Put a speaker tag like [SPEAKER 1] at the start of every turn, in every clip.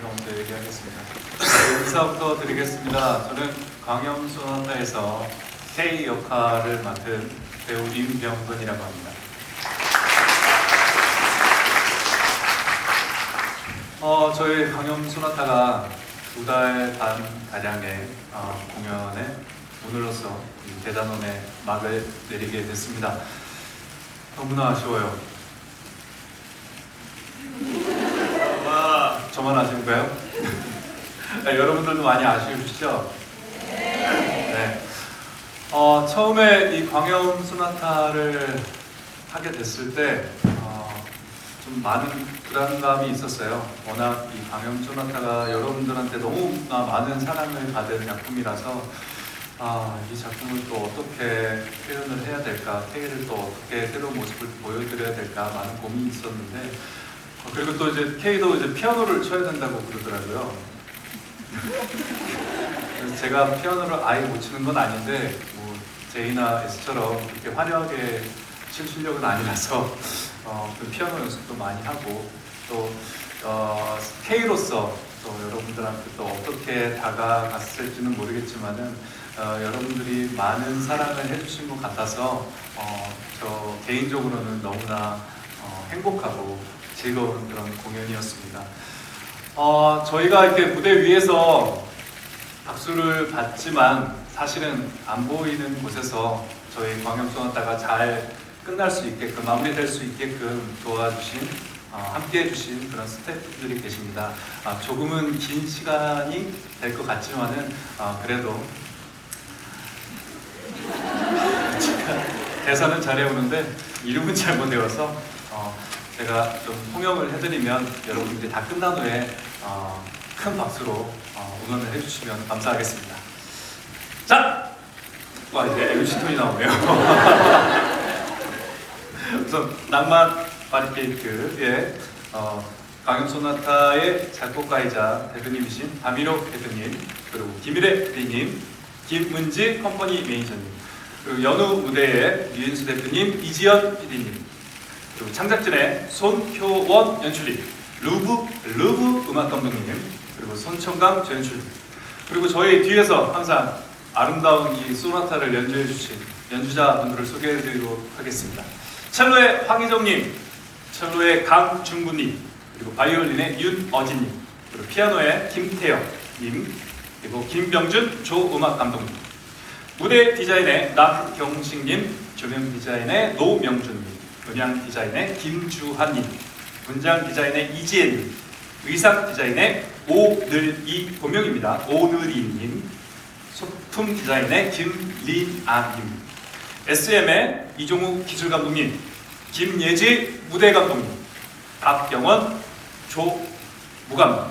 [SPEAKER 1] 제가 먼저 얘기하겠습니다. 네, 인사부터 드리겠습니다. 저는 광염소나타에서 K 역할을 맡은 배우 임병근이라고 합니다. 어, 저희 광염소나타가 두 달 반 가량의 어, 공연에 오늘로써 이 대단원의 막을 내리게 됐습니다. 너무나 아쉬워요. 와, 저만 아쉬운가요? 네, 여러분들도 많이 아쉬우시죠? 네. 어, 처음에 이 광염 소나타를 하게 됐을 때, 어, 좀 많은 불안감이 있었어요. 워낙 이 광염 소나타가 여러분들한테 너무나 많은 사랑을 받은 작품이라서, 아, 이 작품을 또 어떻게 표현을 해야 될까, K를 또 어떻게 새로운 모습을 보여드려야 될까, 많은 고민이 있었는데, 어, 그리고 또 이제 K도 이제 피아노를 쳐야 된다고 그러더라고요. 그래서 제가 피아노를 아예 못 치는 건 아닌데 뭐 제이나 S처럼 그렇게 화려하게 칠 실력은 아니라서 어, 그 피아노 연습도 많이 하고 또 어, K로서 또 여러분들한테 또 어떻게 다가갔을지는 모르겠지만은 어, 여러분들이 많은 사랑을 해주신 것 같아서 어, 저 개인적으로는 너무나 어, 행복하고 즐거운 그런 공연이었습니다. 어, 저희가 이렇게 무대 위에서 박수를 받지만 사실은 안 보이는 곳에서 저희 광염소나타가 잘 끝날 수 있게끔 마무리될 수 있게끔 도와주신 어, 함께 해 주신 그런 스태프들이 계십니다. 아, 조금은 긴 시간이 될 것 같지만은 아, 그래도 제가 대사는 잘 외우는데 이름은 잘 못 외워서 어, 제가 좀 통역을 해드리면 여러분들이 다 끝난 후에 어, 큰 박수로 어, 응원을 해주시면 감사하겠습니다. 자, 와 이제 MC 톤이 나오네요. 우선 낭만 바리케이트의 어, 강연소나타의 작곡가이자 대표님이신 박미록 대표님 그리고 김일혜 대표님 김문지 컴퍼니 매니저님 그리고 연우 무대의 유인수 대표님 이지연 PD님 그리고 창작진의 손효원 연출님 루브 루브 음악 감독님 그리고 손청강 조연출 그리고 저희 뒤에서 항상 아름다운 이 소나타를 연주해 주신 연주자분들을 소개해 드리도록 하겠습니다. 첼로의 황희정님, 첼로의 강준구님, 그리고 바이올린의 윤어진님, 그리고 피아노의 김태영님, 그리고 김병준 조음악 감독님, 무대 디자인의 남경식님, 조명 디자인의 노명준님, 음향 디자인의 김주한님, 분장 디자인의 이지혜님, 의상 디자인의 오늘이 본명입니다. 오늘이님, 소품 디자인의 김린아님, SM의 이종우 기술 감독님, 김예지 무대 감독님, 박경원 조무감독,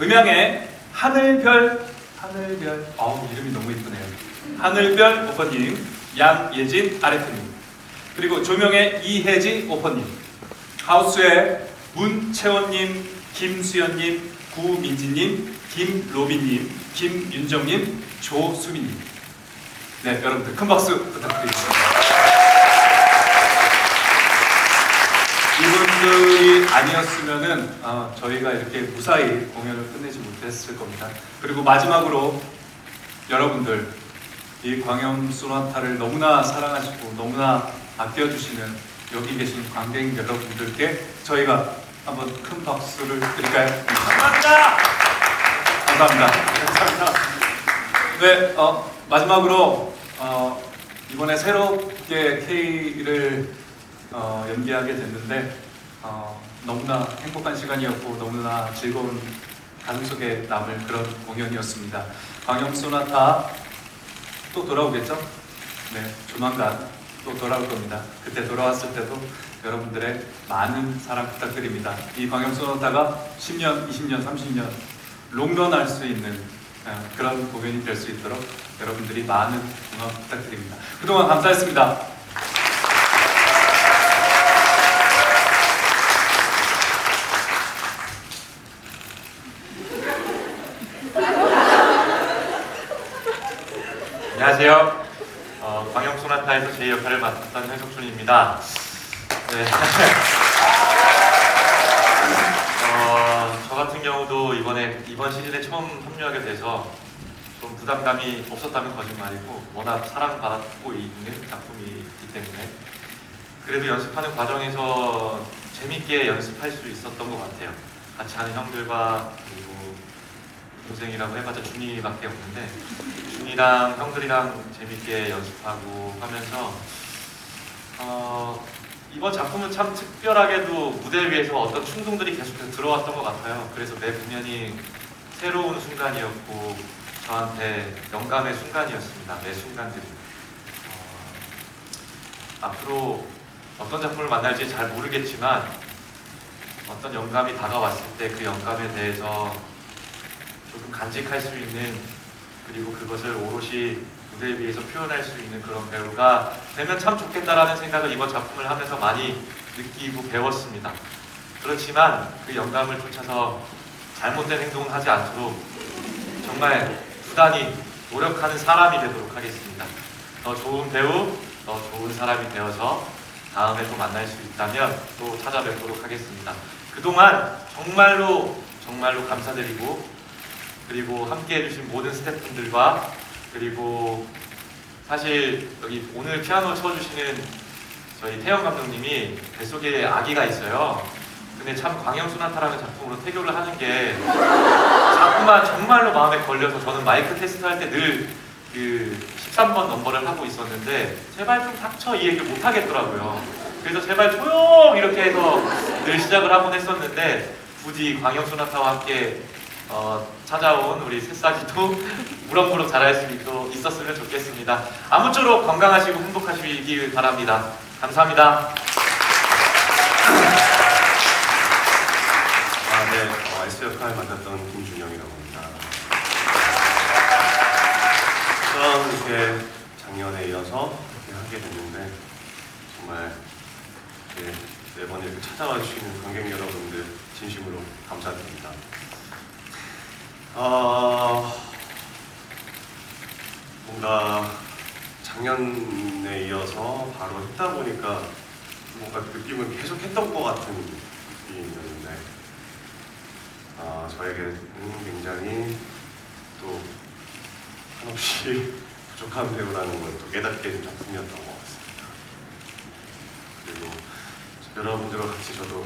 [SPEAKER 1] 음향의 하늘별 하늘별 어우 이름이 너무 이쁘네요. 하늘별 오퍼님, 양예진 아래프님, 그리고 조명의 이혜지 오퍼님, 하우스의 문채원님, 김수연님, 구민지님, 김로빈님, 김윤정님, 조수민님. 네, 여러분들 큰 박수 부탁드리겠습니다. 이분들이 아니었으면은 어, 저희가 이렇게 무사히 공연을 끝내지 못했을 겁니다. 그리고 마지막으로 여러분들 이 광염 소나타를 너무나 사랑하시고 너무나 아껴주시는 여기 계신 관객 여러분들께 저희가 한번 큰 박수를 드릴까요? 감사합니다. 감사합니다. 감사합니다. 네, 어, 마지막으로 어, 이번에 새롭게 K를 어, 연기하게 됐는데 어, 너무나 행복한 시간이었고 너무나 즐거운 가슴 속에 남을 그런 공연이었습니다. 광영 소나타 또 돌아오겠죠? 네, 조만간 또 돌아올 겁니다. 그때 돌아왔을 때도 여러분들의 많은 사랑 부탁드립니다. 이 광영 소나타가 10년, 20년, 30년 롱런할 수 있는 어, 그런 공연이 될 수 있도록 여러분들이 많은 응원 부탁드립니다. 그동안 감사했습니다.
[SPEAKER 2] 안녕하세요. 어, 광역 소나타에서 제 역할을 맡았던 해석준입니다. 네. 어, 저 같은 경우 형도 이번에 이번 시즌에 처음 합류하게 돼서 좀 부담감이 없었다면 거짓말이고 워낙 사랑받고 있는 작품이기 때문에 그래도 연습하는 과정에서 재밌게 연습할 수 있었던 것 같아요. 같이 하는 형들과 그리고 동생이라고 해봤자 준이밖에 없는데 준이랑 형들이랑 재밌게 연습하고 하면서 어, 이번 작품은 참 특별하게도 무대 위에서 어떤 충동들이 계속해서 들어왔던 것 같아요. 그래서 매 공연이 새로운 순간이었고 저한테 영감의 순간이었습니다. 매 순간들이. 어, 앞으로 어떤 작품을 만날지 잘 모르겠지만 어떤 영감이 다가왔을 때 그 영감에 대해서 조금 간직할 수 있는 그리고 그것을 오롯이 무대 위에서 표현할 수 있는 그런 배우가 되면 참 좋겠다라는 생각을 이번 작품을 하면서 많이 느끼고 배웠습니다. 그렇지만 그 영감을 쫓아서 잘못된 행동을 하지 않도록 정말 부단히 노력하는 사람이 되도록 하겠습니다. 더 좋은 배우, 더 좋은 사람이 되어서 다음에 또 만날 수 있다면 또 찾아뵙도록 하겠습니다. 그동안 정말로 정말로 감사드리고 그리고 함께 해주신 모든 스태프분들과 그리고 사실 여기 오늘 피아노 쳐주시는 저희 태영 감독님이 뱃속에 아기가 있어요. 근데 참 광영수나타라는 작품으로 태교를 하는 게 자꾸만 정말로 마음에 걸려서 저는 마이크 테스트 할 때 늘 그 13번 넘버를 하고 있었는데 제발 좀 닥쳐 이 얘기를 못 하겠더라고요. 그래서 제발 조용 이렇게 해서 늘 시작을 하곤 했었는데 부디 광영수나타와 함께 어, 찾아온 우리 새싹이도 무럭무럭 자랄 수 있도, 있었으면 좋겠습니다. 아무쪼록 건강하시고 행복하시길 바랍니다. 감사합니다.
[SPEAKER 3] 아, 네. 어, S 역할 맡았던 김준영이라고 합니다. 처음 이렇게 작년에 이어서 이렇게 하게 됐는데 정말 이렇게 매번 이렇게 찾아와 주시는 관객 여러분들 진심으로 감사드립니다. 아, 뭔가 작년에 이어서 바로 했다 보니까 뭔가 느낌을 계속 했던 것 같은 느낌이었는데 아, 저에게는 굉장히 또 한없이 부족한 배우라는 걸 또 깨닫게 된 작품이었던 것 같습니다. 그리고 여러분들과 같이 저도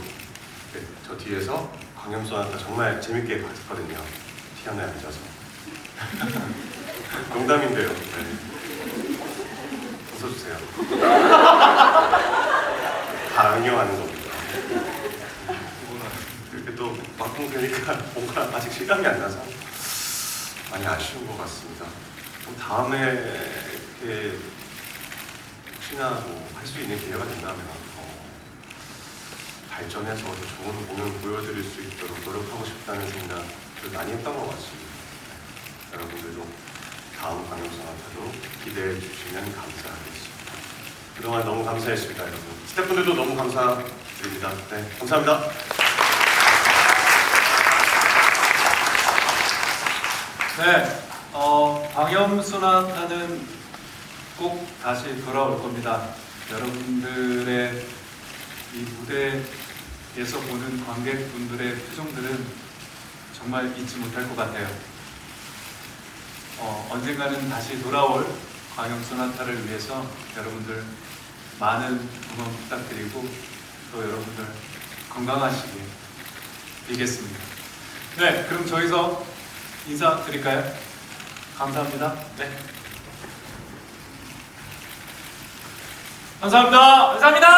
[SPEAKER 3] 네, 저 뒤에서 광염소한테 정말 재밌게 봤거든요. 피아노에 앉아서. 농담인데요. 네. 웃어주세요. 다 응용하는 겁니다. 이렇게 또 막공 되니까 뭔가 아직 실감이 안 나서 많이 아쉬운 것 같습니다. 좀 다음에 이렇게 혹시나 뭐 할 수 있는 기회가 된다면 어, 발전해서 더 좋은 공연 보여드릴 수 있도록 노력하고 싶다는 생각을 많이 했던 것 같습니다. 여러분들도 다음 방영선한테도 기대해 주시면 감사하겠습니다. 그동안 너무 감사했습니다, 여러분. 스태프분들도 너무 감사드립니다. 네, 감사합니다.
[SPEAKER 1] 네, 어, 광염소나타는 꼭 다시 돌아올 겁니다. 여러분들의 이 무대에서 보는 관객분들의 표정들은 정말 잊지 못할 것 같아요. 어, 언젠가는 다시 돌아올 광염소나타를 위해서 여러분들 많은 응원 부탁드리고 또 여러분들 건강하시길 빌겠습니다. 네, 그럼 저희서 인사드릴까요? 감사합니다. 네. 감사합니다. 감사합니다.